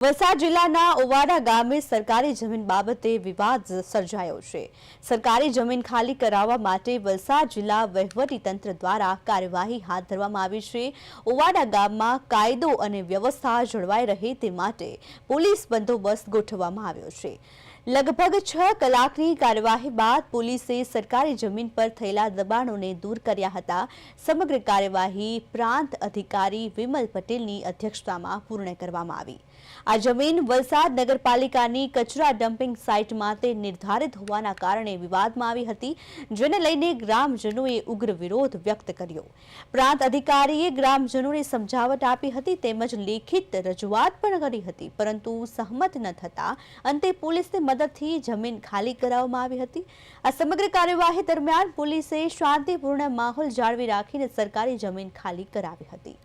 વલસાડ જિલ્લાના ઓવાડા ગામે સરકારી જમીન બાબતે વિવાદ સર્જાયો છે. સરકારી જમીન ખાલી કરાવવા માટે વલસાડ જિલ્લા તંત્ર દ્વારા કાર્યવાહી હાથ ધરવામાં આવી છે. ઓવાડા ગામમાં કાયદો અને વ્યવસ્થા જળવાઈ રહે તે માટે પોલીસ બંદોબસ્ત ગોઠવવામાં આવ્યો છે. લગભગ છ કલાકની કાર્યવાહી બાદ પોલીસે સરકારી જમીન પર થયેલા દબાણોને દૂર કર્યા હતા. સમગ્ર કાર્યવાહી પ્રાંત અધિકારી વિમલ પટેલની અધ્યક્ષતામાં પૂર્ણ કરવામાં આવી. આ જમીન વલસાડ નગરપાલિકાની કચરા ડમ્પિંગ સાઇટમાં તે નિર્ધારિત હોવાના કારણે વિવાદમાં આવી હતી, જેને લઈને ગ્રામજનોએ ઉગ્ર વિરોધ વ્યક્ત કર્યો. પ્રાંત અધિકારીએ ગ્રામજનોને સમજાવટ આપી હતી તેમજ લેખિત રજૂઆત પણ કરી હતી, પરંતુ સહમત ન થતા અંતે પોલીસની મદદથી જમીન ખાલી કરાવવામાં આવી હતી. આ સમગ્ર કાર્યવાહી દરમિયાન પોલીસે શાંતિપૂર્ણ માહોલ જાળવી રાખીને સરકારી જમીન ખાલી કરાવી હતી.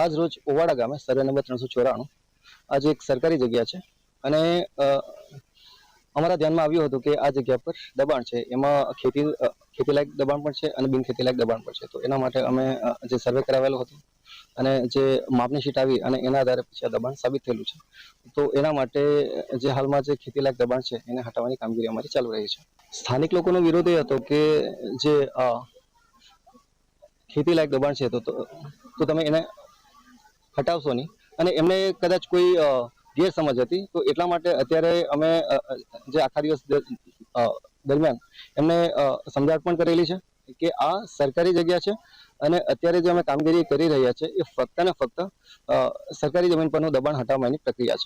આજ રોજ ઓવાડા ગામે સર્વે નંબર ત્રણસો ચોરાણું આજે એક સરકારી જગ્યા છે અને અમારા ધ્યાનમાં આવ્યું હતું કે આ જગ્યા પર દબાણ છે. એમાં ખેતી ખેતીલાયક દબાણ પણ છે અને બિન ખેતીલાયક દબાણ પણ છે. તો એના માટે અમે જે સર્વે કરાવેલો હતો અને જે માપની શીટ આવી અને એના આધારે પછી આ દબાણ સાબિત થયેલું છે. તો એના માટે જે હાલમાં જે ખેતીલાયક દબાણ છે, એને હટાવવાની કામગીરી અમારી ચાલુ રહી છે. સ્થાનિક લોકોનો વિરોધ એ હતો કે જે ખેતીલાયક દબાણ છે તો, તો- તમે એને હટાવશો નહીં. અને એમને કદાચ કોઈ ગેરસમજ હતી, તો એટલા માટે અત્યારે અમે જે આખા દિવસ દરમિયાન એમને સમજાવટ પણ કરેલી છે. કે આ સરકારી જગ્યા છે અને અત્યારે જે અમે કામગીરી કરી રહ્યા છે એ ફક્ત ને ફક્ત સરકારી જમીન પરનું દબાણ હટાવવાની પ્રક્રિયા છે.